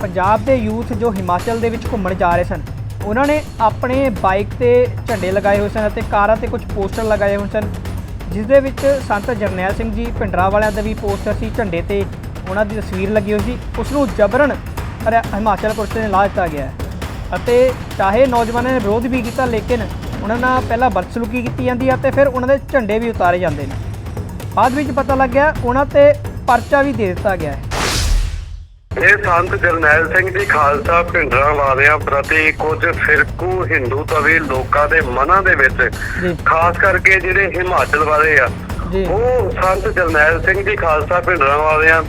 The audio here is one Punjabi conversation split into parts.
ਪੰਜਾਬ ਦੇ ਯੂਥ ਜੋ ਹਿਮਾਚਲ ਦੇ ਵਿੱਚ ਘੁੰਮਣ ਜਾ ਰਹੇ ਸਨ, ਉਹਨਾਂ ਨੇ ਆਪਣੇ ਬਾਈਕ ਤੇ ਝੰਡੇ ਲਗਾਏ ਹੋਏ ਸਨ ਅਤੇ ਕਾਰਾਂ ਤੇ ਕੁਝ ਪੋਸਟਰ ਲਗਾਏ ਹੋਏ ਸਨ, ਜਿਸ ਦੇ ਵਿੱਚ ਸੰਤ ਜਰਨੈਲ ਸਿੰਘ ਜੀ ਭਿੰਡਰਾ ਵਾਲਿਆਂ ਦਾ ਵੀ ਪੋਸਟਰ ਸੀ, ਝੰਡੇ ਤੇ ਉਹਨਾਂ ਦੀ ਤਸਵੀਰ ਲੱਗੀ ਹੋਈ ਸੀ, ਉਸ ਨੂੰ ਜਬਰਨ ਹਰਿਆ- ਹਿਮਾਚਲ ਪੁਲਿਸ ਨੇ ਲਾ ਦਿੱਤਾ ਗਿਆ ਹੈ ਅਤੇ ਚਾਹੇ ਨੌਜਵਾਨਾਂ ਨੇ ਵਿਰੋਧ ਵੀ ਕੀਤਾ, ਲੇਕਿਨ ਉਹਨਾਂ ਨਾਲ ਪਹਿਲਾਂ ਬਦਸਲੂਕੀ ਕੀਤੀ ਜਾਂਦੀ ਹੈ ਤੇ ਫਿਰ ਉਹਨਾਂ ਦੇ ਝੰਡੇ ਵੀ ਉਤਾਰੇ ਜਾਂਦੇ ਨੇ। ਬਾਅਦ ਵਿੱਚ ਪਤਾ ਲੱਗਿਆ, ਉਹਨਾਂ ਤੇ ਪਰਚਾ ਵੀ ਦੇ ਦਿੱਤਾ ਗਿਆ ਹੈ। ਇਹ ਸੰਤ ਜਰਨੈਲ ਸਿੰਘ ਜੀ ਖਾਲਸਾ ਭਿੰਡਰਾਂ ਵਾਲਿਆਂ ਪ੍ਰਤੀ ਕੁਝ ਫਿਰਕੂ ਹਿੰਦੂ ਤਵੇ ਲੋਕਾਂ ਦੇ ਮਨਾਂ ਦੇ ਵਿੱਚ ਖਾਸ ਕਰਕੇ ਜਿਹੜੇ ਹਿਮਾਚਲ ਵਾਲੇ ਆ ਉਹ ਸੰਤ ਜਰਨੈਲ ਸਿੰਘ ਜੀ ਖਾਲਸਾ ਭਿੰਡਰਾਂ ਵਾਲਿਆਂ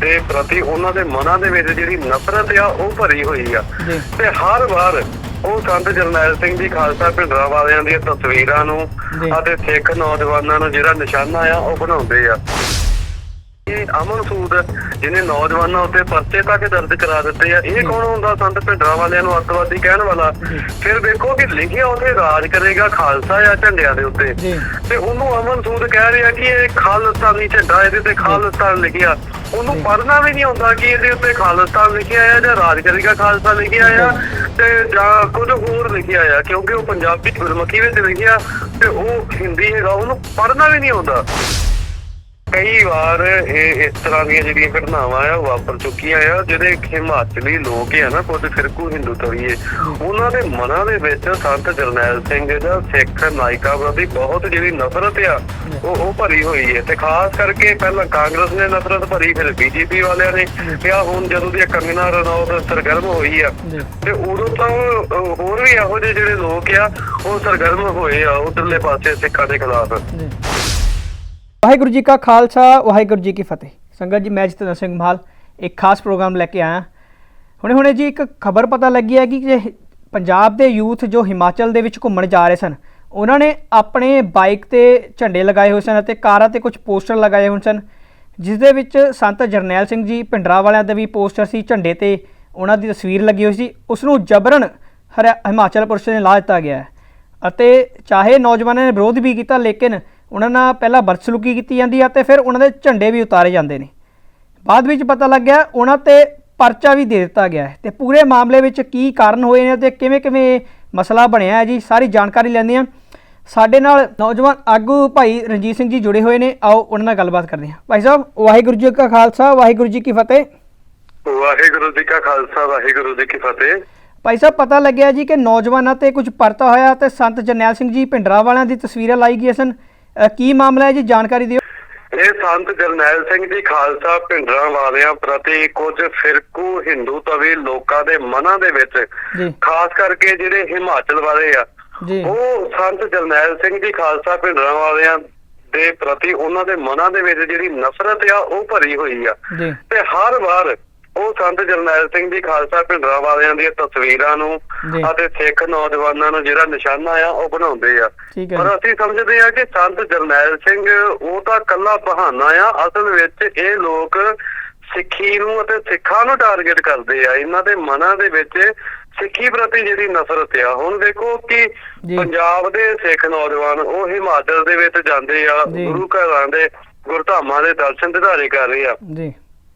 ਦੇ ਪ੍ਰਤੀ ਉਹਨਾਂ ਦੇ ਮਨਾਂ ਦੇ ਵਿੱਚ ਜਿਹੜੀ ਨਫ਼ਰਤ ਆ ਉਹ ਭਰੀ ਹੋਈ ਆ। ਤੇ ਹਰ ਵਾਰ ਉਹ ਸੰਤ ਜਰਨੈਲ ਸਿੰਘ ਜੀ ਖਾਲਸਾ ਭਿੰਡਰਾਂ ਵਾਲਿਆਂ ਦੀਆਂ ਤਸਵੀਰਾਂ ਨੂੰ। ਅਤੇ ਸਿੱਖ ਨੌਜਵਾਨਾਂ ਨੂੰ ਜਿਹੜਾ ਨਿਸ਼ਾਨਾ ਆ ਉਹ ਬਣਾਉਂਦੇ ਆ। ਇਹ ਅਮਨ ਸੂਦ ਜਿਹਨੇ ਨੌਜਵਾਨਾਂ ਉੱਤੇ ਪਰਚੇ ਤੱਕ ਦਰਜ ਕਰਾ ਦਿੱਤੇ ਆ ਇਹ ਕੌਣ ਹੁੰਦਾ? ਸੰਤ ਭਿੰਡਰਾਂ ਵਾਲਿਆਂ ਨੂੰ ਅੱਤਵਾਦੀ ਕਹਿਣ ਵਾਲਾ। ਫਿਰ ਦੇਖੋ ਕਿ ਲਿਖਿਆ ਉੱਥੇ ਰਾਜ ਕਰੇਗਾ ਖਾਲਸਾ ਆ ਝੰਡਿਆਂ ਦੇ ਉੱਤੇ। ਤੇ ਉਹਨੂੰ ਅਮਨ ਸੂਦ ਕਹਿ ਰਿਹਾ ਕਿ ਇਹ ਖਾਲਿਸਤਾਨੀ ਝੰਡਾ ਇਹਦੇ ਤੇ ਖਾਲਿਸਤਾਨ ਲਿਖਿਆ। ਉਹਨੂੰ ਜੀ। ਪੜ੍ਹਨਾ ਵੀ ਨਹੀਂ ਆਉਂਦਾ ਕਿ ਇਹਦੇ ਉੱਤੇ ਖਾਲਿਸਤਾਨ ਲਿਖਿਆ ਆ ਜਾਂ ਰਾਜ ਕਰੇਗਾ ਖਾਲਸਾ ਲਿਖਿਆ ਆ ਤੇ ਜਾਂ ਕੁਝ ਹੋਰ ਲਿਖਿਆ ਆ ਕਿਉਂਕਿ ਉਹ ਪੰਜਾਬੀ ਗੁਰਮੁਖੀ ਵਿੱਚ ਲਿਖਿਆ ਤੇ ਉਹ ਹਿੰਦੀ ਹੈਗਾ ਉਹਨੂੰ ਪੜ੍ਹਨਾ ਵੀ ਨਹੀਂ ਆਉਂਦਾ। ਕਈ ਵਾਰ ਇਹ ਇਸ ਤਰ੍ਹਾਂ ਦੀਆਂ ਜਿਹੜੀਆਂ ਘਟਨਾਵਾਂ ਆ, ਉਹ ਵਾਪਰ ਚੁੱਕੀਆਂ ਆ, ਜਿਹੜੇ ਹਿਮਾਚਲੀ ਲੋਕ ਆ ਨਾ, ਕੁਝ ਫਿਰਕੂ ਹਿੰਦੂ ਤਵੀਏ ਉਹਨਾਂ ਦੇ ਮਨਾਂ ਦੇ ਵਿੱਚ ਸੰਤ ਜਰਨੈਲ ਸਿੰਘ ਦਾ ਸਿੱਖ ਨਾਇਕਾ ਪ੍ਰਤੀ ਬਹੁਤ ਜਿਹੜੀ ਨਫ਼ਰਤ ਆ, ਉਹ ਉਹ ਭਰੀ ਹੋਈ ਹੈ ਤੇ ਖਾਸ ਕਰਕੇ ਪਹਿਲਾਂ ਕਾਂਗਰਸ ਨੇ ਨਫ਼ਰਤ ਭਰੀ, ਫਿਰ ਬੀਜੇਪੀ ਵਾਲਿਆਂ ਨੇ ਤੇ ਆਹ ਹੁਣ ਜਦੋਂ ਦੀ ਕੰਗਨਾ ਰਣੌਤ ਸਰਗਰਮ ਹੋਈ ਆ, ਤੇ ਉਦੋਂ ਤਾਂ ਹੋਰ ਵੀ ਇਹੋ ਜਿਹੇ ਜਿਹੜੇ ਲੋਕ ਆ, ਉਹ ਸਰਗਰਮ ਹੋਏ ਆ ਉਧਰਲੇ ਪਾਸੇ ਸਿੱਖਾਂ ਦੇ ਖਿਲਾਫ। ਵਾਹਿਗੁਰੂ ਜੀ ਕਾ ਖਾਲਸਾ, ਵਾਹਿਗੁਰੂ ਜੀ ਕੀ ਫਤਿਹ। ਸੰਗਤ ਜੀ, ਮੈਂ ਜਤਨ ਸਿੰਘ ਮਾਲ, ਇੱਕ ਖਾਸ ਪ੍ਰੋਗਰਾਮ ਲੈ ਕੇ ਆਇਆ। ਹੁਣੇ ਹੁਣੇ ਜੀ ਇੱਕ ਖਬਰ ਪਤਾ ਲੱਗੀ ਹੈ ਕਿ ਜੇ ਪੰਜਾਬ ਦੇ ਯੂਥ ਜੋ ਹਿਮਾਚਲ ਦੇ ਵਿੱਚ ਘੁੰਮਣ ਜਾ ਰਹੇ ਸਨ, ਉਹਨਾਂ ਨੇ ਆਪਣੇ ਬਾਈਕ ਤੇ ਝੰਡੇ ਲਗਾਏ ਹੋਏ ਸਨ ਅਤੇ ਕਾਰਾਂ ਤੇ ਕੁਝ ਪੋਸਟਰ ਲਗਾਏ ਹੋਏ ਸਨ, ਜਿਸ ਦੇ ਵਿੱਚ ਸੰਤ ਜਰਨੈਲ ਸਿੰਘ ਜੀ ਭਿੰਡਰਾ ਵਾਲਿਆਂ ਦਾ ਵੀ ਪੋਸਟਰ ਸੀ, ਝੰਡੇ ਤੇ ਉਹਨਾਂ ਦੀ ਤਸਵੀਰ ਲੱਗੀ ਹੋਈ ਸੀ। ਉਸ ਨੂੰ ਜਬਰਨ ਹਰਿਆ- ਹਿਮਾਚਲ ਪੁਲਿਸ ਨੇ ਲਾ ਦਿੱਤਾ ਗਿਆ ਹੈ ਅਤੇ ਚਾਹੇ ਨੌਜਵਾਨਾਂ ਨੇ ਵਿਰੋਧ ਵੀ ਕੀਤਾ, ਲੇਕਿਨ ਉਹਨਾਂ ਨਾਲ ਪਹਿਲਾਂ ਬਦਸਲੂਕੀ ਕੀਤੀ ਜਾਂਦੀ ਹੈ ਤੇ ਫਿਰ ਉਹਨਾਂ ਦੇ ਝੰਡੇ ਵੀ ਉਤਾਰੇ ਜਾਂਦੇ ਨੇ। ਬਾਅਦ ਵਿੱਚ ਪਤਾ ਲੱਗਿਆ ਉਹਨਾਂ ਤੇ ਪਰਚਾ ਵੀ ਦੇ ਦਿੱਤਾ ਗਿਆ ਹੈ ਤੇ ਪੂਰੇ ਮਾਮਲੇ ਵਿੱਚ ਕੀ ਕਾਰਨ ਹੋਏ ਨੇ ਤੇ ਕਿਵੇਂ ਕਿਵੇਂ ਮਸਲਾ ਬਣਿਆ ਹੈ ਜੀ ਸਾਰੀ ਜਾਣਕਾਰੀ ਲੈਂਦੇ ਹਾਂ। ਸਾਡੇ ਨਾਲ ਨੌਜਵਾਨ ਆਗੂ ਭਾਈ ਰਣਜੀਤ ਸਿੰਘ ਜੀ ਜੁੜੇ ਹੋਏ ਨੇ ਆਓ ਉਹਨਾਂ ਨਾਲ ਗੱਲਬਾਤ ਕਰਦੇ ਹਾਂ। ਭਾਈ ਸਾਹਿਬ ਵਾਹਿਗੁਰੂ ਜੀ ਕਾ ਖਾਲਸਾ ਵਾਹਿਗੁਰੂ ਜੀ ਕੀ ਫਤਿਹ। ਵਾਹਿਗੁਰੂ ਜੀ ਕਾ ਖਾਲਸਾ ਵਾਹਿਗੁਰੂ ਜੀ ਕੀ ਫਤਿਹ। ਭਾਈ ਸਾਹਿਬ ਪਤਾ ਲੱਗਿਆ ਜੀ ਕਿ ਨੌਜਵਾਨਾਂ ਤੇ ਕੁਝ ਪਰਤਾ ਹੋਇਆ ਤੇ ਸੰਤ ਜਰਨੈਲ ਸਿੰਘ ਜੀ ਭਿੰਡਰਾ ਵਾਲਿਆਂ ਦੀ ਤਸਵੀਰਾਂ ਲਾਈ ਗਈਆਂ ਸਨ। ਅ, ਕੀ ਮਾਮਲਾ ਹੈ ਜੀ? ਜਾਣਕਾਰੀ ਦਿਓ। ਇਹ ਸੰਤ ਜਰਨੈਲ ਸਿੰਘ ਜੀ ਖਾਲਸਾ ਭਿੰਡਰਾਂ ਵਾਲਿਆਂ ਪ੍ਰਤੀ ਕੁਝ ਫਿਰਕੂ ਹਿੰਦੂ ਤਵੇ ਲੋਕਾਂ ਦੇ ਮਨਾਂ ਦੇ ਵਿੱਚ ਜੀ। ਖਾਸ ਕਰਕੇ ਜਿਹੜੇ ਹਿਮਾਚਲ ਵਾਲੇ ਆ ਜੀ। ਉਹ ਸੰਤ ਜਰਨੈਲ ਸਿੰਘ ਜੀ ਖਾਲਸਾ ਭਿੰਡਰਾਂ ਵਾਲਿਆਂ ਦੇ ਪ੍ਰਤੀ ਉਹਨਾਂ ਦੇ ਮਨਾਂ ਦੇ ਵਿੱਚ ਜਿਹੜੀ ਨਫ਼ਰਤ ਆ ਉਹ ਭਰੀ ਹੋਈ ਆ। ਜੀ। ਤੇ ਹਰ ਵਾਰ ਉਹ ਸੰਤ ਜਰਨੈਲ ਸਿੰਘ ਜੀ ਖਾਲਸਾ ਭਿੰਡਰਾਂ ਵਾਲਿਆਂ ਦੀਆਂ ਤਸਵੀਰਾਂ ਨੂੰ। ਅਤੇ ਸਿੱਖ ਨੌਜਵਾਨਾਂ ਨੂੰ ਜਿਹੜਾ ਨਿਸ਼ਾਨਾ ਆ ਉਹ ਬਣਾਉਂਦੇ ਆ ਪਰ। ਅਸੀਂ ਸਮਝਦੇ ਆ ਕਿ ਸੰਤ ਜਰਨੈਲ ਸਿੰਘ ਉਹ ਤਾਂ ਕੱਲਾ ਬਹਾਨਾ ਆ ਅਸਲ ਵਿੱਚ ਇਹ ਲੋਕ ਸਿੱਖੀ ਨੂੰ ਅਤੇ ਸਿੱਖਾਂ ਨੂੰ ਟਾਰਗੇਟ ਕਰਦੇ ਆ ਇਹਨਾਂ ਦੇ ਮਨਾਂ ਦੇ ਵਿੱਚ ਸਿੱਖੀ ਪ੍ਰਤੀ ਜਿਹੜੀ ਨਫ਼ਰਤ ਆ ਹੁਣ ਦੇਖੋ ਕਿ। ਪੰਜਾਬ ਦੇ ਸਿੱਖ ਨੌਜਵਾਨ ਉਹ ਹਿਮਾਚਲ ਦੇ ਵਿੱਚ ਜਾਂਦੇ ਆ। ਗੁਰੂ ਘਰਾਂ ਦੇ ਗੁਰਧਾਮਾਂ ਦੇ ਦਰਸ਼ਨ ਦਿਦਾਰੇ ਕਰ ਰਹੇ ਆ ਜੀ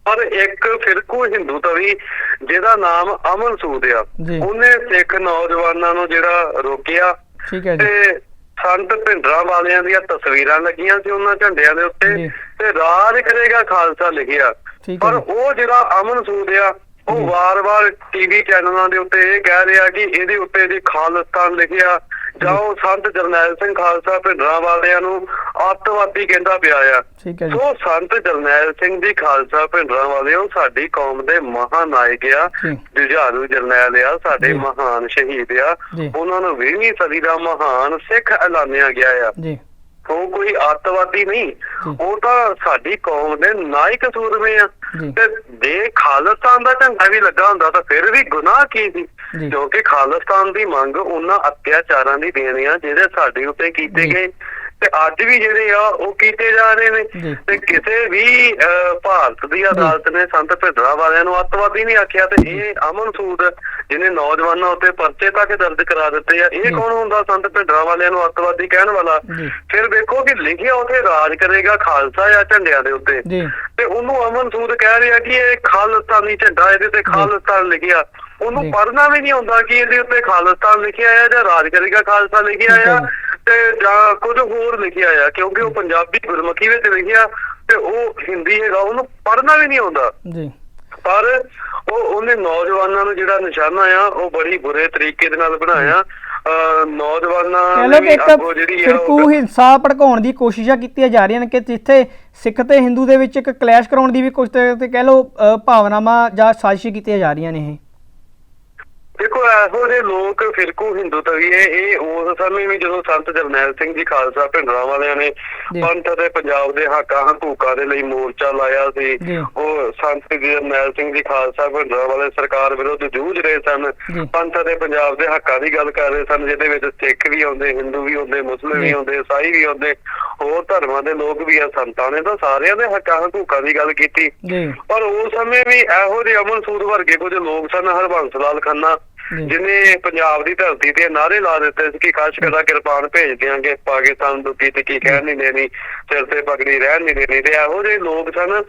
ਪਰ ਇੱਕ ਫਿਰਕੂ ਹਿੰਦੂ ਤਵੀ ਜਿਹਦਾ ਨਾਮ ਅਮਨ ਸੂਦ ਆ। ਉਹਨੇ ਸਿੱਖ ਨੌਜਵਾਨਾਂ ਨੂੰ ਜਿਹੜਾ ਰੋਕਿਆ ਠੀਕ ਹੈ ਜੀ ਤੇ ਸੰਤ ਭਿੰਡਰਾਂ ਵਾਲਿਆਂ ਦੀਆਂ ਤਸਵੀਰਾਂ ਲੱਗੀਆਂ ਸੀ ਉਹਨਾਂ ਝੰਡਿਆਂ ਦੇ ਉੱਤੇ। ਤੇ ਰਾਜ ਕਰੇਗਾ ਖਾਲਸਾ ਲਿਖਿਆ ਪਰ। ਉਹ ਜਿਹੜਾ ਅਮਨ ਸੂਦ ਆ ਉਹ। ਵਾਰ-ਵਾਰ ਟੀਵੀ ਚੈਨਲਾਂ ਦੇ ਉੱਤੇ ਇਹ ਕਹਿ ਰਿਹਾ ਕਿ ਇਹਦੇ ਉੱਤੇ ਜੀ ਖਾਲਿਸਤਾਨ ਲਿਖਿਆ ਜਾਂ ਉਹ ਸੰਤ ਜਰਨੈਲ ਸਿੰਘ ਖਾਲਸਾ ਭਿੰਡਰਾਂ ਵਾਲਿਆਂ ਨੂੰ ਅੱਤਵਾਦੀ ਕਹਿੰਦਾ ਪਿਆ ਆ ਠੀਕ ਹੈ ਜੀ ਸੋ ਸੰਤ ਜਰਨੈਲ ਸਿੰਘ ਜੀ ਖਾਲਸਾ ਭਿੰਡਰਾਂ ਵਾਲੇ ਉਹ ਸਾਡੀ ਕੌਮ ਦੇ ਮਹਾਨਾਇਕ ਆ ਜੁਝਾਰੂ ਜਰਨੈਲ ਆ ਸਾਡੇ। ਮਹਾਨ ਸ਼ਹੀਦ ਆ। ਉਹਨਾਂ ਨੂੰ 20ਵੀਂ ਸਦੀ ਦਾ ਮਹਾਨ ਸਿੱਖ ਐਲਾਨਿਆ ਗਿਆ ਆ ਜੀ ਉਹ ਕੋਈ ਅੱਤਵਾਦੀ ਨਹੀਂ। ਉਹ ਤਾਂ ਸਾਡੀ ਕੌਮ ਦੇ ਨਾਇਕ ਸੂਰਮੇ ਆ। ਤੇ ਜੇ ਖਾਲਿਸਤਾਨ ਦਾ ਝੰਡਾ ਵੀ ਲੱਗਾ ਹੁੰਦਾ ਤਾਂ ਫਿਰ ਵੀ ਗੁਨਾਹ ਕੀ ਸੀ। ਕਿਉਂਕਿ ਖਾਲਿਸਤਾਨ ਦੀ ਮੰਗ ਉਹਨਾਂ ਅਤਿਆਚਾਰਾਂ ਦੀ ਦੇਣੀ ਆ ਜਿਹੜੇ ਸਾਡੇ ਉੱਤੇ ਕੀਤੇ। ਗਏ ਤੇ ਅੱਜ ਵੀ ਜਿਹੜੇ ਆ ਉਹ ਕੀਤੇ ਜਾ ਰਹੇ। ਨੇ। ਤੇ ਕਿਸੇ ਵੀ ਭਾਰਤ ਦੀ ਅਦਾਲਤ ਨੇ ਸੰਤ ਭਿੰਡਰਾਂ ਵਾਲਿਆਂ ਨੂੰ ਅੱਤਵਾਦੀ ਨਹੀਂ ਆਖਿਆ ਤੇ ਇਹ ਅਮਨ ਸੂਦ ਜਿਹਨੇ ਨੌਜਵਾਨਾਂ ਉੱਤੇ ਪਰਚੇ ਤੱਕ ਦਰਜ ਕਰਾ ਦਿੱਤੇ ਆ। ਇਹ ਕੌਣ ਹੁੰਦਾ ਸੰਤ ਭਿੰਡਰਾਂ ਵਾਲਿਆਂ ਨੂੰ ਅੱਤਵਾਦੀ ਕਹਿਣ ਵਾਲਾ? ਫਿਰ ਵੇਖੋ ਕਿ ਲਿਖਿਆ ਉੱਥੇ ਰਾਜ ਕਰੇਗਾ ਖਾਲਸਾ ਜਾਂ ਝੰਡਿਆਂ ਦੇ ਉੱਤੇ। ਤੇ ਉਹਨੂੰ ਅਮਨ ਸੂਦ ਕਹਿ ਰਿਹਾ ਕਿ ਇਹ ਖਾਲਿਸਤਾਨੀ ਝੰਡਾ ਇਹਦੇ ਤੇ ਖਾਲਿਸਤਾਨ ਲਿਖਿਆ। ਉਹਨੂੰ ਪੜ੍ਹਨਾ ਵੀ ਨਹੀਂ ਆਉਂਦਾ ਕਿ ਇਹਦੇ ਉੱਤੇ ਖਾਲਿਸਤਾਨ ਲਿਖਿਆ ਆ ਜਾਂ ਰਾਜ ਕਰੇਗਾ ਖਾਲਸਾ ਲਿਖਿਆ ਆ। ਤੇ ਜਾਂ ਕੁਝ ਹੋਰ ਲਿਖਿਆ ਆ ਕਿਉਂਕਿ ਉਹ ਪੰਜਾਬੀ ਗੁਰਮੁਖੀ ਵਿੱਚ ਲਿਖਿਆ ਤੇ ਉਹ ਹਿੰਦੀ ਹੈਗਾ ਉਹਨੂੰ ਪੜ੍ਹਨਾ ਵੀ ਨਹੀਂ ਆਉਂਦਾ। ਜੀ। ਪਰ ਉਹ ਉਹਨੇ ਨੌਜਵਾਨਾਂ ਨੂੰ ਜਿਹੜਾ ਨਿਸ਼ਾਨਾ ਆ ਉਹ ਬੜੀ ਬੁਰੇ ਤਰੀਕੇ ਦੇ ਨਾਲ ਬਣਾਇਆ। ਨੌਜਵਾਨਾਂ ਨੇ ਅੱਗੋਂ ਜਿਹੜੀ ਆ ਉਹ- ਹਿੰਸਾ ਭੜਕਾਉਣ ਦੀ ਕੋਸ਼ਿਸ਼ਾਂ ਕੀਤੀਆਂ ਜਾ ਰਹੀਆਂ ਨੇ ਕਿ ਜਿੱਥੇ ਸਿੱਖ ਤੇ ਹਿੰਦੂ ਦੇ ਵਿੱਚ ਇੱਕ ਕਲੈਸ਼ ਕਰਾਉਣ ਦੀ ਵੀ ਕੁਝ ਤੇ ਕਹਿ ਲਓ ਅ, ਭਾਵਨਾਵਾਂ ਜਾਂ ਸਾਜ਼ਿਸ਼ਾਂ ਕੀਤੀਆਂ ਜਾ ਰਹੀਆਂ ਨੇ ਇਹ। ਦੇਖੋ ਇਹੋ ਜਿਹੇ ਲੋਕ ਫਿਰਕੂ ਹਿੰਦੂ ਤਵੀਏ ਇਹ ਉਸ ਸਮੇਂ ਵੀ ਜਦੋਂ ਸੰਤ ਜਰਨੈਲ ਸਿੰਘ ਜੀ ਖਾਲਸਾ ਭਿੰਡਰਾਂ ਵਾਲਿਆਂ ਨੇ। ਪੰਥ ਅਤੇ ਪੰਜਾਬ ਦੇ ਹੱਕਾਂ ਹਕੂਕਾਂ ਦੇ ਲਈ ਮੋਰਚਾ ਲਾਇਆ ਸੀ। ਉਹ ਸੰਤ ਜਰਨੈਲ ਸਿੰਘ ਜੀ ਖਾਲਸਾ ਭਿੰਡਰਾਂ ਵਾਲੇ ਸਰਕਾਰ ਵਿਰੁੱਧ ਜੂਝ ਰਹੇ ਸਨ। ਪੰਥ ਅਤੇ ਪੰਜਾਬ ਦੇ ਹੱਕਾਂ ਦੀ ਗੱਲ ਕਰ ਰਹੇ ਸਨ ਜਿਹਦੇ ਵਿੱਚ ਸਿੱਖ ਵੀ ਆਉਂਦੇ ਹਿੰਦੂ ਵੀ ਆਉਂਦੇ ਮੁਸਲਿਮ ਵੀ। ਆਉਂਦੇ ਈਸਾਈ ਵੀ ਆਉਂਦੇ ਹੋਰ ਧਰਮਾਂ ਦੇ ਲੋਕ ਵੀ ਆ ਸੰਤਾਂ ਨੇ ਤਾਂ ਸਾਰਿਆਂ ਦੇ ਹੱਕਾਂ ਹਕੂਕਾਂ ਦੀ ਗੱਲ ਕੀਤੀ ਪਰ ਉਸ ਸਮੇਂ ਵੀ ਇਹੋ ਜਿਹੇ ਅਮਨ ਸੂਦ ਵਰਗੇ ਕੁਝ ਲੋਕ ਸਨ ਹਰਬੰਸ ਲਾਲ ਖੰਨਾ। ਜਿਨੇ ਪੰਜਾਬ ਦੀ ਧਰਤੀ ਤੇ ਨਾਰੇ ਲਾ ਦਿੱਤੇ ਸੀ ਕਿ ਕਾਸ਼ ਕਦਾ ਕਿਰਪਾਨ ਭੇਜ ਦਿਆਂਗੇ ਪਾਕਿਸਤਾਨ ਨੂੰ ਕੀ ਤੇ ਕੀ ਕਹਿਣ ਨਹੀਂ ਦੇਣੀ ਸਿਰ ਤੇ ਪਗੜੀ ਰਹਿਣ ਨਹੀਂ ਦੇਣੀ ਤੇ ਇਹੋ ਜਿਹੇ ਲੋਕ ਸਨ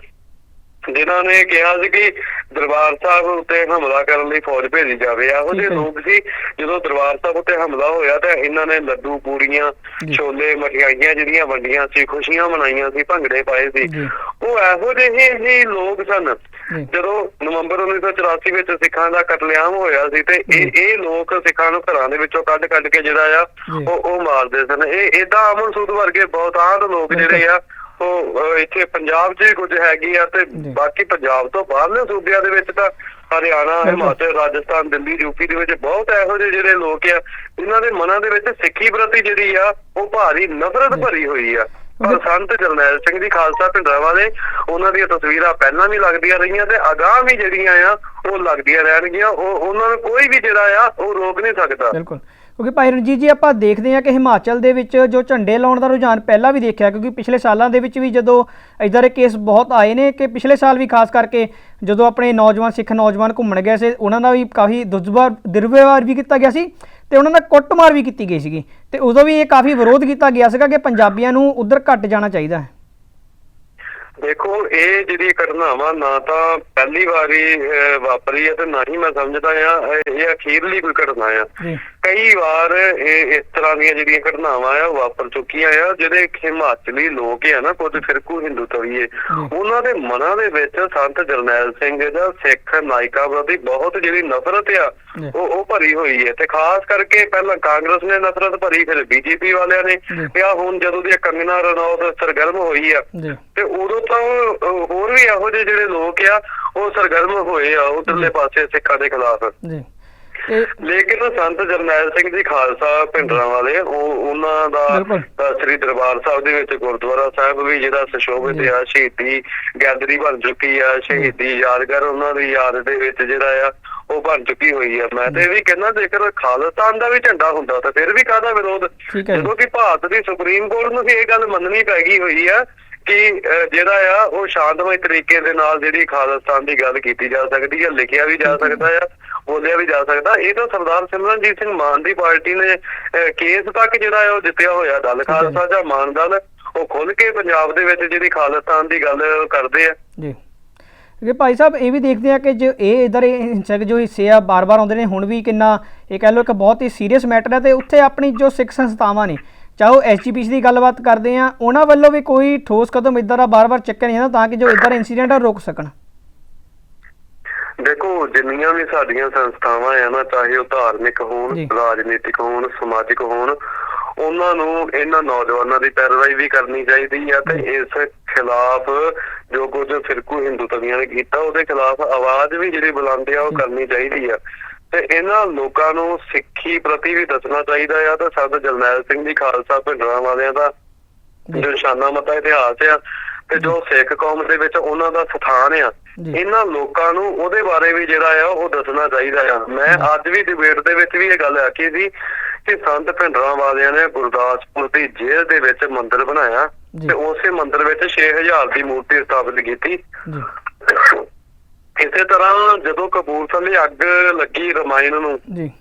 ਜਿਨ੍ਹਾਂ ਨੇ ਕਿਹਾ ਸੀ ਕਿ ਦਰਬਾਰ ਸਾਹਿਬ ਉੱਤੇ ਹਮਲਾ ਕਰਨ ਲਈ ਫੌਜ ਭੇਜੀ ਜਾਵੇ ਇਹੋ ਜਿਹੇ। ਲੋਕ ਸੀ ਜਦੋਂ ਦਰਬਾਰ ਸਾਹਿਬ ਉੱਤੇ ਹਮਲਾ ਹੋਇਆ ਤਾਂ ਇਹਨਾਂ ਨੇ ਲੱਡੂ ਪੂੜੀਆਂ ਜੀ। ਛੋਲੇ ਮਠਿਆਈਆਂ ਜਿਹੜੀਆਂ ਵੰਡੀਆਂ ਸੀ ਖੁਸ਼ੀਆਂ ਮਨਾਈਆਂ ਸੀ ਭੰਗੜੇ ਪਾਏ ਸੀ। ਉਹ ਇਹੋ ਜਿਹੇ ਹੀ ਲੋਕ ਸਨ। ਜਦੋਂ ਨਵੰਬਰ 1984 ਵਿੱਚ ਸਿੱਖਾਂ ਦਾ ਕਤਲੇਆਮ ਹੋਇਆ ਸੀ ਤੇ ਇਹ ਇਹ ਲੋਕ ਸਿੱਖਾਂ ਨੂੰ ਘਰਾਂ ਦੇ ਵਿੱਚੋਂ ਕੱਢ ਕੱਢ ਕੇ ਜਿਹੜਾ ਆ। ਉਹ ਉਹ ਮਾਰਦੇ ਸਨ ਇਹ ਇਦਾਂ ਅਮਨ ਸੂਦ ਵਰਗੇ ਬਹੁਤਾਤ ਲੋਕ ਜਿਹੜੇ ਆ ਉਹ ਇੱਥੇ ਪੰਜਾਬ 'ਚ ਵੀ ਕੁਝ ਹੈਗੇ ਆ ਤੇ। ਬਾਕੀ ਪੰਜਾਬ ਤੋਂ ਬਾਹਰਲੇ ਸੂਬਿਆਂ ਦੇ ਵਿੱਚ ਤਾਂ ਹਰਿਆਣਾ। ਹਿਮਾਚਲ ਰਾਜਸਥਾਨ ਦਿੱਲੀ ਯੂਪੀ ਦੇ ਵਿੱਚ ਬਹੁਤ ਇਹੋ ਜਿਹੇ ਜਿਹੜੇ ਲੋਕ ਆ ਇਹਨਾਂ ਦੇ ਮਨਾਂ ਦੇ ਵਿੱਚ ਸਿੱਖੀ ਪ੍ਰਤੀ ਜਿਹੜੀ ਆ ਉਹ ਭਾਰੀ ਨਫ਼ਰਤ। ਭਰੀ ਹੋਈ ਆ ਸੰਤ ਜਰਨੈਲ ਸਿੰਘ ਜੀ ਖਾਲਸਾ ਭਿੰਡਰਾਂ ਵਾਲੇ ਉਹਨਾਂ ਦੀਆਂ ਤਸਵੀਰਾਂ ਪਹਿਲਾਂ ਵੀ ਲੱਗਦੀਆਂ ਰਹੀਆਂ ਤੇ ਅਗਾਹ ਵੀ ਜਿਹੜੀਆਂ ਆ ਉਹ ਲੱਗਦੀਆਂ ਰਹਿਣਗੀਆਂ। ਉਹ ਉਹਨਾਂ ਨੂੰ ਕੋਈ ਵੀ ਜਿਹੜਾ ਆ ਉਹ ਰੋਕ ਨਹੀਂ ਸਕਦਾ। ਬਿਲਕੁਲ। ਕਿਉਂਕਿ ਭਾਈ ਰਣਜੀਤ ਜੀ ਆਪਾਂ ਦੇਖਦੇ ਹਾਂ ਕਿ ਹਿਮਾਚਲ ਦੇ ਵਿੱਚ ਜੋ ਝੰਡੇ ਲਾਉਣ ਦਾ ਰੁਝਾਨ ਪਹਿਲਾਂ ਵੀ ਦੇਖਿਆ ਕਿਉਂਕਿ ਪਿਛਲੇ ਸਾਲਾਂ ਦੇ ਵਿੱਚ ਵੀ ਜਦੋਂ ਇਦਾਂ ਦੇ ਕੇਸ ਬਹੁਤ ਆਏ ਨੇ ਕਿ ਪਿਛਲੇ ਸਾਲ ਵੀ ਖਾਸ ਕਰਕੇ ਜਦੋਂ ਆਪਣੇ ਨੌਜਵਾਨ ਸਿੱਖ ਨੌਜਵਾਨ ਘੁੰਮਣ ਗਏ ਸੀ ਉਹਨਾਂ ਦਾ ਵੀ ਕਾਫੀ ਦੁਰਵਿਵਹਾਰ ਵੀ ਕੀਤਾ ਗਿਆ ਸੀ। ਤੇ ਉਹਨਾਂ ਦਾ ਕੁੱਟਮਾਰ ਵੀ ਕੀਤੀ ਗਈ ਸੀਗੀ। ਤੇ ਉਦੋਂ ਵੀ ਇਹ ਕਾਫੀ ਵਿਰੋਧ ਕੀਤਾ ਗਿਆ ਸੀਗਾ ਕਿ ਪੰਜਾਬੀਆਂ ਨੂੰ ਉਧਰ ਘੱਟ ਜਾਣਾ ਚਾਹੀਦਾ ਹੈ। ਦੇਖੋ ਇਹ ਜਿਹੜੀ ਘਟਨਾਵਾਂ ਨਾ ਤਾਂ ਪਹਿਲੀ ਵਾਰੀ ਵਾਪਰੀ ਹੈ ਤੇ ਨਾ ਹੀ ਮੈਂ ਸਮਝਦਾ ਆ ਇਹ- ਅਖੀਰਲੀ ਕੋਈ ਘਟਨਾ ਆ। ਕਈ ਵਾਰ ਇਹ ਇਸ ਤਰ੍ਹਾਂ ਦੀਆਂ ਜਿਹੜੀਆਂ ਘਟਨਾਵਾਂ ਆ ਵਾਪਰ ਚੁੱਕੀਆਂ ਆ ਜਿਹੜੇ ਹਿਮਾਚਲੀ ਲੋਕ ਆ ਨਾ ਕੁਝ ਫਿਰਕੂ ਹਿੰਦੂ ਤਵੀਏ ਉਹਨਾਂ ਦੇ ਮਨਾਂ ਦੇ ਵਿੱਚ ਸੰਤ ਜਰਨੈਲ ਸਿੰਘ ਦਾ ਸਿੱਖ ਨਾਇਕਾ ਪ੍ਰਤੀ ਬਹੁਤ ਜਿਹੜੀ ਨਫ਼ਰਤ ਆ। ਉਹ ਉਹ ਭਰੀ ਹੋਈ ਹੈ। ਤੇ ਖਾਸ ਕਰਕੇ ਪਹਿਲਾਂ ਕਾਂਗਰਸ ਨੇ ਨਫ਼ਰਤ ਭਰੀ ਫਿਰ ਬੀਜੇਪੀ ਵਾਲਿਆਂ ਨੇ। ਤੇ ਆ ਹੁਣ ਜਦੋਂ ਦੀ ਕੰਗਨਾ ਰਣੌਤ ਸਰਗਰਮ ਹੋਈ ਆ ਤੇ ਉਦੋਂ ਤਾਂ ਅਹ, ਹੋਰ ਵੀ ਇਹੋ ਜਿਹੇ ਜਿਹੜੇ ਲੋਕ ਆ ਉਹ ਸਰਗਰਮ ਹੋਏ ਆ ਉਧਰਲੇ ਪਾਸੇ ਸਿੱਖਾਂ ਦੇ ਖਿਲਾਫ। ਜੀ। ਲੇਕਿਨ ਸੰਤ ਜਰਨੈਲ ਸਿੰਘ ਜੀ ਖਾਲਸਾ ਪਿੰਡਰਾਂ ਵਾਲੇ ਉਹ ਉਹਨਾਂ ਦਾ ਸ੍ਰੀ ਦਰਬਾਰ ਸਾਹਿਬ ਦੇ ਵਿੱਚ ਗੁਰਦੁਆਰਾ ਸਾਹਿਬ ਵੀ ਜਿਹੜਾ ਸੁਸ਼ੋਭਿਤ। ਆ ਸ਼ਹੀਦੀ ਗੈਲਰੀ ਬਣ ਚੁੱਕੀ ਆ ਸ਼ਹੀਦੀ ਯਾਦਗਾਰ ਉਹਨਾਂ ਦੀ ਯਾਦ ਦੇ ਵਿੱਚ ਜਿਹੜਾ ਆ ਉਹ ਬਣ ਚੁੱਕੀ ਹੋਈ ਆ। ਮੈਂ ਤੇ ਇਹ ਵੀ ਕਹਿੰਦਾ ਜੇਕਰ ਖਾਲਿਸਤਾਨ ਦਾ ਵੀ ਝੰਡਾ ਹੁੰਦਾ ਤਾਂ ਫਿਰ ਵੀ ਕਾਹਦਾ ਵਿਰੋਧ। ਜਦੋਂ ਕਿ ਭਾਰਤ ਦੀ ਸੁਪਰੀਮ ਕੋਰਟ ਨੂੰ ਵੀ ਇਹ ਗੱਲ ਮੰਨਣੀ ਪੈ ਗਈ ਹੋਈ ਆ ਕਿ ਜਿਹੜਾ ਆ ਉਹ ਸ਼ਾਂਤਮਈ ਤਰੀਕੇ ਦੇ ਨਾਲ ਜਿਹੜੀ ਖਾਲਿਸਤਾਨ ਦੀ ਗੱਲ ਕੀਤੀ ਜਾ ਸਕਦੀ ਹੈ ਲਿਖਿਆ ਵੀ ਜਾ ਸਕਦਾ ਆ ਬੋਲਿਆ ਵੀ ਜਾ ਸਕਦਾ। ਇਹ ਤਾਂ ਸਰਦਾਰ ਸਿਮਰਨਜੀਤ ਸਿੰਘ ਮਾਨ ਦੀ ਪਾਰਟੀ ਨੇ ਕੇਸ ਤੱਕ ਜਿਹੜਾ ਹੈ ਉਹ ਜਿੱਤਿਆ ਹੋਇਆ। ਦਲ। ਖਾਲਸਾ ਜਾਂ ਮਾਨ ਦਲ ਉਹ ਖੁੱਲ ਕੇ ਪੰਜਾਬ ਦੇ ਵਿੱਚ ਜਿਹੜੀ ਖਾਲਿਸਤਾਨ ਦੀ ਗੱਲ ਕਰਦੇ ਆ। ਜੀ। ਕਿ ਭਾਈ ਸਾਹਿਬ ਇਹ ਵੀ ਦੇਖਦੇ ਆ ਕਿ ਜੋ ਇਹ ਇਧਰ ਹਿੰਸਕ ਜੋ ਹਿੱਸੇ ਆ ਬਾਰ-ਬਾਰ ਆਉਂਦੇ ਨੇ ਹੁਣ ਵੀ ਕਿੰਨਾ ਇਹ ਕਹਿ ਲਓ ਇੱਕ ਬਹੁਤ ਹੀ ਸੀਰੀਅਸ ਮੈਟਰ ਹੈ ਤੇ ਉੱਥੇ ਆਪਣੀ ਜੋ ਸਿੱਖ ਸੰਸਥਾਵਾਂ ਨੇ ਚਾਹੇ ਐਸਜੀਪੀਸੀ ਦੀ ਗੱਲਬਾਤ ਕਰਦੇ ਆ ਉਹਨਾਂ ਵੱਲੋਂ ਵੀ ਕੋਈ ਠੋਸ ਕਦਮ ਇਦਾਂ ਦਾ ਬਾਰ-ਬਾਰ ਚੱਕਿਆ ਨਹੀਂ ਜਾਂਦਾ ਤਾਂ ਕਿ ਜੋ ਇਦਾਂ ਇਨਸੀਡੈਂਟ ਆ ਰੁਕ ਸਕਣ। ਦੇਖੋ ਜਿੰਨੀਆਂ ਵੀ ਸਾਡੀਆਂ ਸੰਸਥਾਵਾਂ ਆ ਨਾ ਚਾਹੇ ਉਹ ਧਾਰਮਿਕ ਹੋਣ। ਰਾਜਨੀਤਿਕ ਹੋਣ ਸਮਾਜਿਕ ਹੋਣ ਉਹਨਾਂ ਨੂੰ ਇਹਨਾਂ ਨੌਜਵਾਨਾਂ ਦੀ ਪੈਰਵਾਈ ਵੀ ਕਰਨੀ ਚਾਹੀਦੀ ਆ ਤੇ ਇਸ ਖਿਲਾਫ ਜੋ ਕੁਝ ਫਿਰਕੂ ਹਿੰਦੂ ਤਵੀਆਂ ਨੇ ਕੀਤਾ ਉਹਦੇ ਖਿਲਾਫ ਆਵਾਜ਼ ਵੀ ਜਿਹੜੀ ਬੁਲੰਦ ਆ ਉਹ ਕਰਨੀ ਚਾਹੀਦੀ ਆ। ਤੇ ਇਹਨਾਂ ਲੋਕਾਂ ਨੂੰ ਸਿੱਖੀ ਪ੍ਰਤੀ ਵੀ ਦੱਸਣਾ ਚਾਹੀਦਾ ਆ ਤੇ ਸੰਤ ਜਰਨੈਲ ਸਿੰਘ ਜੀ ਖਾਲਸਾ ਭਿੰਡਰਾਂ ਵਾਲਿਆਂ ਦਾ ਜੀ। ਜੋ ਸ਼ਾਨਾ ਮਤਾ ਇਤਿਹਾਸ ਆ ਤੇ ਜੋ ਸਿੱਖ ਕੌਮ ਦੇ ਵਿੱਚ ਉਹਨਾਂ ਦਾ ਸਥਾਨ ਆ। ਇਹਨਾਂ ਲੋਕਾਂ ਨੂੰ ਉਹਦੇ ਬਾਰੇ ਵੀ ਜਿਹੜਾ ਆ ਉਹ ਦੱਸਣਾ ਚਾਹੀਦਾ ਆ। ਮੈਂ ਅੱਜ ਵੀ ਡਿਬੇਟ ਦੇ ਵਿੱਚ ਵੀ ਇਹ ਗੱਲ ਆਖੀ ਸੀ ਕਿ ਸੰਤ ਭਿੰਡਰਾਂ ਵਾਲਿਆਂ ਨੇ ਗੁਰਦਾਸਪੁਰ ਦੀ ਜੇਲ੍ਹ ਦੇ ਵਿੱਚ ਮੰਦਿਰ ਬਣਾਇਆ ਤੇ ਉਸੇ ਮੰਦਿਰ ਵਿੱਚ 6000 ਦੀ ਮੂਰਤੀ ਸਥਾਪਿਤ ਕੀਤੀ। ਇਸੇ ਤਰ੍ਹਾਂ ਜਦੋਂ ਕਪੂਰਥਲੇ ਅੱਗ ਲੱਗੀ ਰਮਾਇਣ ਨੂੰ ਜੀ।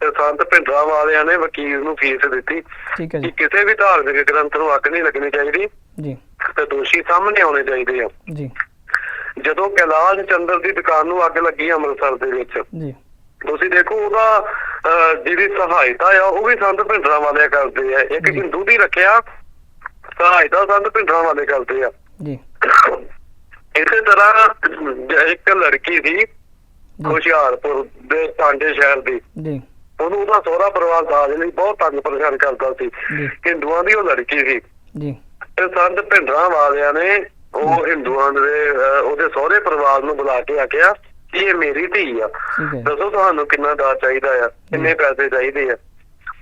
ਤੇ ਸੰਤ ਭਿੰਡਰਾਂ ਵਾਲਿਆਂ ਨੇ ਵਕੀਲ ਨੂੰ ਫੀਸ ਦਿੱਤੀ ਠੀਕ ਹੈ ਕਿ ਜੀ ਕਿਸੇ ਵੀ ਧਾਰਮਿਕ ਗ੍ਰੰਥ ਨੂੰ ਅੱਗ ਨਹੀਂ ਲੱਗਣੀ ਚਾਹੀਦੀ ਜੀ। ਤੇ ਦੋਸ਼ੀ ਸਾਹਮਣੇ ਆਉਣੇ ਚਾਹੀਦੇ ਆ। ਜੀ। ਜਦੋਂ ਕੈਲਾਸ਼ ਚੰਦਰ ਦੀ ਦੁਕਾਨ ਨੂੰ ਅੱਗ ਲੱਗੀ ਅੰਮ੍ਰਿਤਸਰ ਦੇ ਵਿੱਚ ਜੀ। ਤੁਸੀਂ ਦੇਖੋ ਉਹਦਾ ਅਹ, ਜਿਹੜੀ ਸਹਾਇਤਾ ਆ ਉਹ ਵੀ ਸੰਤ ਭਿੰਡਰਾਂ ਵਾਲੇ ਕਰਦੇ ਆ। ਇੱਕ। ਹਿੰਦੂ ਦੀ ਰੱਖਿਆ ਸਹਾਇਤਾ ਸੰਤ ਭਿੰਡਰਾਂ ਵਾਲੇ ਕਰਦੇ ਆ। ਜੀ। ਇਸੇ ਤਰ੍ਹਾਂ ਇੱਕ ਲੜਕੀ ਸੀ ਹੁਸ਼ਿਆਰਪੁਰ ਦੇ ਪਾਂਡੇ ਸ਼ਹਿਰ ਦੀ। ਜੀ। ਉਹਨੂੰ ਉਹਦਾ ਸਹੁਰਾ ਪਰਿਵਾਰ ਦਾਜ ਲਈ ਬਹੁਤ ਤੰਗ ਪਰੇਸ਼ਾਨ ਕਰਦਾ ਸੀ। ਹਿੰਦੂਆਂ ਦੀ ਉਹ ਲੜਕੀ ਸੀ। ਜੀ। ਤੇ ਸੰਤ ਭਿੰਡਰਾਂ ਵਾਲਿਆਂ ਨੇ ਉਹ ਹਿੰਦੂਆਂ ਦੇ ਉਹਦੇ ਸਹੁਰੇ ਪਰਿਵਾਰ ਨੂੰ ਬੁਲਾ ਕੇ ਆਖਿਆ ਕਿ ਇਹ ਮੇਰੀ ਧੀ ਆ। ਦੱਸੋ ਤੁਹਾਨੂੰ ਕਿੰਨਾ ਦਾਜ ਚਾਹੀਦਾ ਆ ਕਿੰਨੇ ਪੈਸੇ ਚਾਹੀਦੇ ਆ।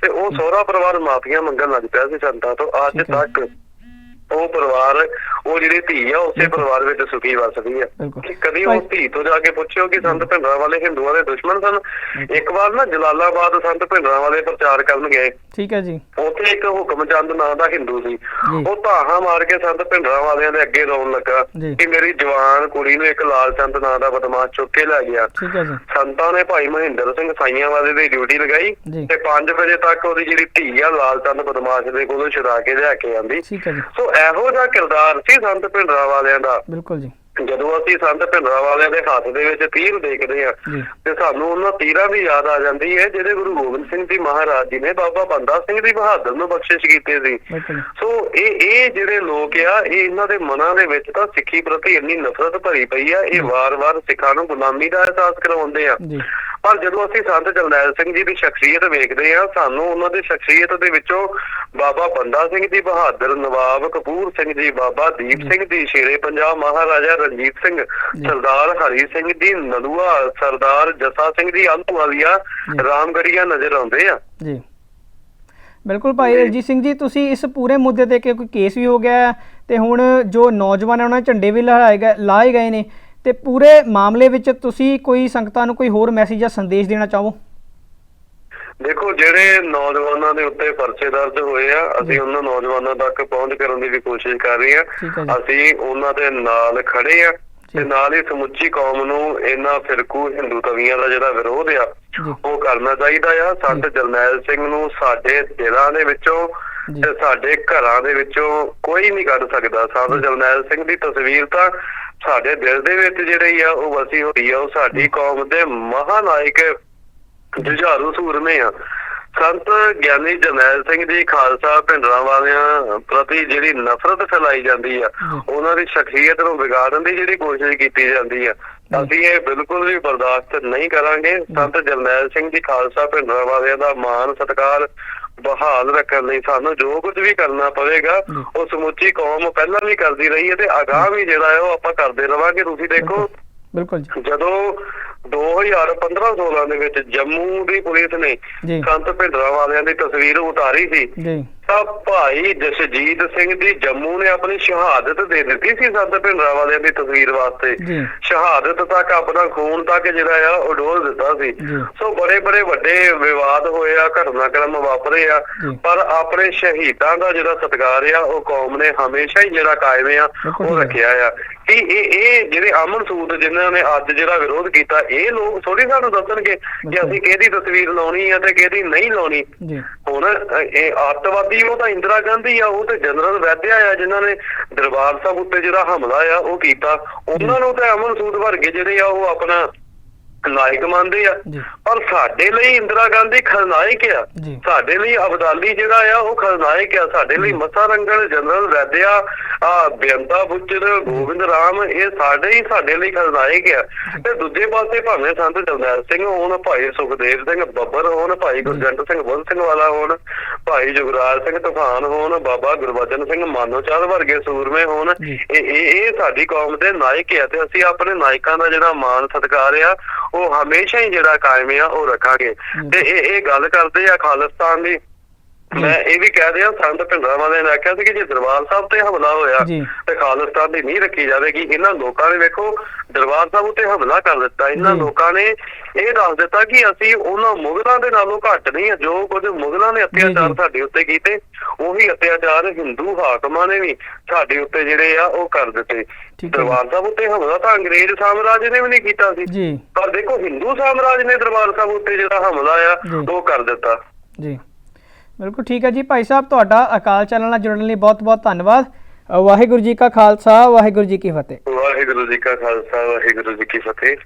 ਤੇ ਉਹ ਸਹੁਰਾ ਪਰਿਵਾਰ ਮਾਫੀਆਂ ਮੰਗਣ ਲੱਗ ਪਿਆ ਸੀ ਸੰਤਾਂ ਤੋਂ ਅੱਜ। ਤੱਕ ਉਹ ਪਰਿਵਾਰ ਉਹ ਜਿਹੜੀ ਧੀ ਆ ਉਸੇ। ਪਰਿਵਾਰ ਵਿੱਚ ਸੁਖੀ ਵਸਦੀ ਆ। ਕਦੀ ਉਹ ਧੀ ਤੋਂ ਜਾ ਕੇ ਪੁੱਛਿਓ ਕਿ ਸੰਤ ਭਿੰਡਰਾਂ ਵਾਲੇ ਹਿੰਦੂਆਂ ਦੇ ਦੁਸ਼ਮਣ ਸਨ? ਇੱਕ ਵਾਰ ਨਾ ਜਲਾਲਾਬਾਦ ਸੰਤ ਭਿੰਡਰਾਂ ਵਾਲੇ ਪ੍ਰਚਾਰ ਕਰਨ ਗਏ ਠੀਕ ਹੈ ਜੀ। ਉੱਥੇ ਇੱਕ ਹੁਕਮਚੰਦ ਨਾਂ ਦਾ ਹਿੰਦੂ ਸੀ। ਉਹ ਧਾਹਾਂ ਮਾਰ ਕੇ ਸੰਤ ਭਿੰਡਰਾਂ ਵਾਲਿਆਂ ਦੇ ਅੱਗੇ ਰੋਣ ਲੱਗਾ। ਕਿ ਮੇਰੀ ਜਵਾਨ ਕੁੜੀ ਨੂੰ ਇੱਕ ਲਾਲ ਚੰਦ ਨਾਂ ਦਾ ਬਦਮਾਸ਼ ਚੁੱਕ ਕੇ ਲੈ ਗਿਆ। ਠੀਕ ਹੈ ਜੀ। ਸੰਤਾਂ ਨੇ ਭਾਈ ਮਹਿੰਦਰ ਸਿੰਘ ਸਾਈਆਂ ਵਾਲੇ ਦੀ ਡਿਊਟੀ ਲਗਾਈ। ਤੇ 5 ਵਜੇ ਤੱਕ ਉਹਦੀ ਜਿਹੜੀ ਧੀ ਆ ਲਾਲ ਚੰਦ ਬਦਮਾਸ਼ ਦੇ ਕੋਲੋਂ ਛੁਡਾ ਕੇ ਲਿਆ ਕੇ ਆਂਦੀ। ਠੀਕ ਹੈ ਜੀ। ਸੋ ਇਹੋ ਜਿਹਾ ਕਿਰਦਾਰ ਸੀ ਸੰਤ ਭਿੰਡਰਾਂ ਵਾਲਿਆਂ ਦਾ। ਬਿਲਕੁਲ ਜੀ। ਜਦੋਂ ਅਸੀਂ ਸੰਤ ਭਿੰਡਰਾਂ ਵਾਲਿਆਂ ਦੇ ਹੱਥ ਦੇ ਵਿੱਚ ਤੀਰ ਦੇਖਦੇ ਆ ਤੇ ਸਾਨੂੰ ਉਹਨਾਂ ਤੀਰਾਂ ਦੀ ਯਾਦ ਆ ਜਾਂਦੀ ਹੈ ਜਿਹੜੇ ਗੁਰੂ ਗੋਬਿੰਦ ਸਿੰਘ ਜੀ ਮਹਾਰਾਜ ਜੀ ਨੇ ਬਾਬਾ ਬੰਦਾ ਸਿੰਘ ਦੀ ਬਹਾਦਰ ਨੂੰ ਬਖਸ਼ਿਸ਼ ਕੀਤੇ ਸੀ। ਸੋ ਇਹ ਇਹ ਜਿਹੜੇ ਲੋਕ ਆ ਇਹ ਇਹਨਾਂ ਦੇ ਮਨਾਂ ਦੇ ਵਿੱਚ ਤਾਂ ਸਿੱਖੀ ਪ੍ਰਤੀ ਇੰਨੀ ਨਫ਼ਰਤ ਭਰੀ ਪਈ ਆ ਇਹ ਵਾਰ-ਵਾਰ ਸਿੱਖਾਂ ਨੂੰ ਗੁਲਾਮੀ ਦਾ ਅਹਿਸਾਸ ਕਰਾਉਂਦੇ ਆ। ਜੀ। ਪਰ ਜਦੋਂ ਅਸੀਂ ਸੰਤ ਜਰਨੈਲ ਸਿੰਘ ਜੀ ਦੀ ਸ਼ਖਸੀਅਤ ਵੇਖਦੇ ਆ ਸਾਨੂੰ ਉਹਨਾਂ ਦੀ ਸ਼ਖਸੀਅਤ ਦੇ ਵਿੱਚੋਂ ਬਾਬਾ ਬੰਦਾ ਸਿੰਘ ਜੀ ਬਹਾਦਰ ਨਵਾਬ ਕਪੂਰ ਸਿੰਘ ਜੀ ਬਾਬਾ ਦੀਪ। ਸਿੰਘ ਜੀ ਸ਼ੇਰੇ ਪੰਜਾਬ ਮਹਾਰਾਜਾ ਰਣਜੀਤ ਸਿੰਘ। ਸਰਦਾਰ ਹਰੀ ਸਿੰਘ ਜੀ ਨਲੂਆ ਸਰਦਾਰ ਜੱਸਾ ਸਿੰਘ ਜੀ ਆਲੂਵਾਲੀਆ। ਰਾਮਗੜੀਆ ਨਜ਼ਰ ਆਉਂਦੇ ਆ ਜੀ ਬਿਲਕੁਲ ਭਾਈ ਰਣਜੀਤ ਸਿੰਘ ਜੀ ਤੁਸੀਂ ਇਸ ਪੂਰੇ ਮੁੱਦੇ ਤੇ ਕਿ ਕੋਈ ਕੇਸ ਵੀ ਹੋ ਗਿਆ ਹੈ ਤੇ ਹੁਣ ਜੋ ਨੌਜਵਾਨ ਹੈ ਉਹਨਾਂ ਝੰਡੇ ਵੀ ਲਹਿਰਾਏ ਗਏ ਲਾਏ ਗਏ ਨੇ ਤੇ ਪੂਰੇ ਮਾਮਲੇ ਵਿੱਚ ਤੁਸੀਂ ਕੋਈ ਸੰਗਤਾਂ ਨੂੰ ਕੋਈ ਹੋਰ ਮੈਸੇਜ ਜਾਂ ਸੰਦੇਸ਼ ਦੇਣਾ ਚਾਹੋ? ਦੇਖੋ ਜਿਹੜੇ ਨੌਜਵਾਨਾਂ ਦੇ ਉੱਤੇ ਪਰਚੇ ਦਰਜ ਹੋਏ ਆ। ਅਸੀਂ ਉਹਨਾਂ ਨੌਜਵਾਨਾਂ ਤੱਕ ਪਹੁੰਚ ਕਰਨ ਦੀ ਵੀ ਕੋਸ਼ਿਸ਼ ਕਰ ਰਹੇ ਆ ਅਸੀਂ ਉਹਨਾਂ ਦੇ ਨਾਲ ਖੜੇ ਆ ਤੇ। ਨਾਲ ਹੀ ਸਮੁੱਚੀ ਕੌਮ ਨੂੰ ਇਹਨਾਂ ਫਿਰਕੂ ਹਿੰਦੂ ਤਵੀਆਂ ਦਾ ਜਿਹੜਾ ਵਿਰੋਧ ਆ ਉਹ ਕਰਨਾ ਚਾਹੀਦਾ ਆ। ਸੰਤ ਜਰਨੈਲ ਸਿੰਘ ਨੂੰ ਸਾਡੇ ਦਿਲਾਂ ਦੇ ਵਿੱਚੋਂ। ਤੇ ਸਾਡੇ ਘਰਾਂ ਦੇ ਵਿੱਚੋਂ ਕੋਈ ਨਹੀਂ ਕੱਢ ਸਕਦਾ। ਸੰਤ ਜਰਨੈਲ ਸਿੰਘ ਦੀ ਤਸਵੀਰ ਤਾਂ ਸਾਡੇ ਦਿਲ ਦੇ ਵਿੱਚ ਜਿਹੜੀ ਆ ਉਹ ਵਸੀ ਹੋਈ ਆ ਉਹ ਸਾਡੀ ਕੌਮ ਦੇ ਮਹਾਨਾਇਕ ਜੁਝਾਰੂ ਸੂਰਮੇ ਆ ਸੰਤ ਗਿਆਨੀ ਜਰਨੈਲ ਸਿੰਘ ਜੀ ਖਾਲਸਾ ਭਿੰਡਰਾਂ ਵਾਲਿਆਂ ਪ੍ਰਤੀ ਜਿਹੜੀ ਨਫ਼ਰਤ ਫੈਲਾਈ ਜਾਂਦੀ ਆ। ਉਹਨਾਂ ਦੀ ਸ਼ਖਸੀਅਤ ਨੂੰ ਵਿਗਾੜਨ ਦੀ ਜਿਹੜੀ ਕੋਸ਼ਿਸ਼ ਕੀਤੀ ਜਾਂਦੀ ਆ ਅਸੀਂ ਇਹ ਬਿਲਕੁਲ ਵੀ ਬਰਦਾਸ਼ਤ ਨਹੀਂ ਕਰਾਂਗੇ। ਸੰਤ ਜਰਨੈਲ ਸਿੰਘ ਜੀ ਖਾਲਸਾ ਭਿੰਡਰਾਂ ਵਾਲਿਆਂ ਦਾ ਮਾਣ ਸਤਿਕਾਰ ਬਹਾਲ ਰੱਖਣ ਲਈ ਸਾਨੂੰ ਜੋ ਕੁਝ ਵੀ ਕਰਨਾ ਪਵੇਗਾ। ਉਹ ਸਮੁੱਚੀ ਕੌਮ ਪਹਿਲਾਂ ਵੀ ਕਰਦੀ ਰਹੀ ਹੈ ਤੇ ਅਗਾਹ ਵੀ ਜਿਹੜਾ ਹੈ ਉਹ ਆਪਾਂ ਕਰਦੇ ਰਵਾਂਗੇ। ਤੁਸੀਂ ਦੇਖੋ ਬਿਲਕੁਲ ਜੀ। ਜਦੋਂ 2015-16 ਦੇ ਵਿੱਚ ਜੰਮੂ ਦੀ ਪੁਲਿਸ ਨੇ ਸੰਤ ਭਿੰਡਰਾਂ ਵਾਲਿਆਂ ਦੀ ਤਸਵੀਰ ਉਤਾਰੀ ਸੀ ਜੀ। ਤਾਂ ਭਾਈ ਜਸਜੀਤ ਸਿੰਘ ਦੀ ਜੰਮੂ ਨੇ ਆਪਣੀ ਸ਼ਹਾਦਤ ਦੇ ਦਿੱਤੀ ਸੀ ਸੰਤ ਭਿੰਡਰਾਂ ਵਾਲਿਆਂ ਦੀ ਤਸਵੀਰ ਵਾਸਤੇ। ਸ਼ਹਾਦਤ ਤੱਕ ਆਪਣਾ ਖੂਨ ਤੱਕ ਜਿਹੜਾ ਆ ਉਹ ਡੋਲ ਦਿੱਤਾ ਸੀ। ਸੋ ਬੜੇ ਬੜੇ ਵੱਡੇ ਵਿਵਾਦ ਹੋਏ ਆ ਘਟਨਾਕ੍ਰਮ ਵਾਪਰੇ ਆ। ਪਰ ਆਪਣੇ ਸ਼ਹੀਦਾਂ ਦਾ ਜਿਹੜਾ ਸਤਿਕਾਰ ਆ ਉਹ ਕੌਮ ਨੇ ਹਮੇਸ਼ਾ ਹੀ ਜਿਹੜਾ ਕਾਇਮ ਆ ਉਹ। ਰੱਖਿਆ ਆ। ਕਿ ਇਹ ਇਹ ਜਿਹੜੇ ਅਮਨ ਸੂਦ ਜਿਨ੍ਹਾਂ ਨੇ ਅੱਜ ਜਿਹੜਾ ਵਿਰੋਧ ਕੀਤਾ ਇਹ ਲੋਕ ਥੋੜੀ ਸਾਨੂੰ ਦੱਸਣਗੇ ਕਿ। ਅਸੀਂ ਕਿਹਦੀ ਤਸਵੀਰ ਲਾਉਣੀ ਆ ਤੇ ਕਿਹਦੀ ਨਹੀਂ ਲਾਉਣੀ? ਹੁਣ ਇਹ ਅੱਤਵਾਦੀ ਉਹ ਤਾਂ ਇੰਦਰਾ ਗਾਂਧੀ ਆ ਉਹ ਤੇ ਜਨਰਲ ਵੈਦਿਆ ਆ ਜਿਨ੍ਹਾਂ ਨੇ ਦਰਬਾਰ ਸਾਹਿਬ ਉੱਤੇ ਜਿਹੜਾ ਹਮਲਾ ਆ ਉਹ ਕੀਤਾ। ਉਹਨਾਂ ਨੂੰ ਤਾਂ ਅਮਨ ਸੂਦ ਵਰਗੇ ਜਿਹੜੇ ਆ ਉਹ ਆਪਣਾ ਨਾਇਕ ਮੰਨਦੇ ਆ। ਪਰ ਸਾਡੇ ਲਈ ਇੰਦਰਾ ਗਾਂਧੀ ਖਲਨਾਇਕ ਆ। ਸਾਡੇ ਲਈ ਅਬਦਾਲੀ ਜਿਹੜਾ ਆ ਉਹ ਖਲਨਾਇਕ ਆ। ਸਾਡੇ ਲਈ ਮੱਸਾ ਰੰਗਲ ਜਨਰਲ ਵੈਦਿਆ ਆ ਬੇਅੰਤਾ ਬੁੱਚਰ ਗੋਬਿੰਦ ਰਾਮ ਇਹ ਸਾਡੇ ਹੀ ਸਾਡੇ ਲਈ ਖਲਨਾਇਕ ਆ। ਤੇ ਦੂਜੇ ਪਾਸੇ ਭਾਵੇਂ ਸੰਤ ਜਰਨੈਲ ਸਿੰਘ ਹੋਣ ਭਾਈ ਸੁਖਦੇਵ ਸਿੰਘ ਬੱਬਰ ਹੋਣ ਭਾਈ ਗੁਰਜੰਟ ਸਿੰਘ ਬੁੱਧ ਸਿੰਘ ਵਾਲਾ ਹੋਣ ਭਾਈ ਜੁਗਰਾਜ ਸਿੰਘ ਤੂਫਾਨ ਹੋਣ ਬਾਬਾ ਗੁਰਬਚਨ ਸਿੰਘ ਮਾਨੋਚਾਰ ਵਰਗੇ ਸੂਰਮੇ ਹੋਣ ਇਹ ਇਹ ਸਾਡੀ ਕੌਮ ਦੇ ਨਾਇਕ ਆ। ਤੇ ਅਸੀਂ ਆਪਣੇ ਨਾਇਕਾਂ ਦਾ ਜਿਹੜਾ ਮਾਣ ਸਤਿਕਾਰ ਆ ਉਹ ਹਮੇਸ਼ਾ ਹੀ ਜਿਹੜਾ ਕਾਇਮ ਆ, ਉਹ ਰੱਖਾਂਗੇ। ਤੇ ਇਹ ਇਹ ਗੱਲ ਕਰਦੇ ਆ ਖਾਲਿਸਤਾਨ ਦੀ। ਮੈਂ ਇਹ ਵੀ ਕਹਿ ਰਿਹਾ ਸੰਤ ਭਿੰਡਰਾਂ ਵਾਲਿਆਂ ਨੇ ਆਖਿਆ ਸੀ ਕਿ ਜੇ ਦਰਬਾਰ ਸਾਹਿਬ ਤੇ ਹਮਲਾ ਹੋਇਆ। ਤੇ ਖਾਲਿਸਤਾਨ ਦੀ ਨਹੀਂ ਰੱਖੀ ਜਾਵੇਗੀ ਇਹਨਾਂ ਲੋਕਾਂ ਨੇ ਵੇਖੋ ਦਰਬਾਰ ਸਾਹਿਬ ਉੱਤੇ ਹਮਲਾ ਕਰ ਦਿੱਤਾ ਇਹਨਾਂ। ਲੋਕਾਂ ਨੇ ਇਹ ਦੱਸ ਦਿੱਤਾ ਕਿ ਅਸੀਂ ਉਹਨਾਂ ਮੁਗਲਾਂ ਦੇ ਨਾਲੋਂ ਘੱਟ ਨਹੀਂ ਹਾਂ ਜੋ ਕੁਝ ਮੁਗਲਾਂ ਨੇ ਅਤਿਆਚਾਰ। ਸਾਡੇ ਉੱਤੇ ਕੀਤੇ ਉਹੀ ਅਤਿਆਚਾਰ ਹਿੰਦੂ ਹਾਕਮਾਂ ਨੇ ਵੀ ਸਾਡੇ ਉੱਤੇ ਜਿਹੜੇ ਆ ਉਹ ਕਰ ਦਿੱਤੇ। ਦਰਬਾਰ ਸਾਹਿਬ ਉੱਤੇ ਹਮਲਾ ਤਾਂ ਅੰਗਰੇਜ਼ ਸਾਮਰਾਜ ਨੇ ਵੀ ਨਹੀਂ ਕੀਤਾ ਸੀ ਪਰ ਦੇਖੋ ਹਿੰਦੂ ਸਾਮਰਾਜ ਨੇ ਦਰਬਾਰ ਸਾਹਿਬ ਉੱਤੇ ਜਿਹੜਾ ਹਮਲਾ ਆ। ਉਹ ਕਰ ਦਿੱਤਾ ਜੀ ਬਿਲਕੁਲ ਠੀਕ ਹੈ ਜੀ। ਭਾਈ ਸਾਹਿਬ, ਤੁਹਾਡਾ ਅਕਾਲ ਚੈਨਲ ਨਾਲ ਜੁੜਨ ਲਈ ਬਹੁਤ ਬਹੁਤ ਧੰਨਵਾਦ। ਵਾਹਿਗੁਰੂ ਜੀ ਕਾ ਖਾਲਸਾ, ਵਾਹਿਗੁਰੂ ਜੀ ਕੀ ਫਤਿਹ। ਵਾਹਿਗੁਰੂ ਜੀ ਕਾ ਖਾਲਸਾ, ਵਾਹਿਗੁਰੂ ਜੀ ਕੀ ਫਤਿਹ।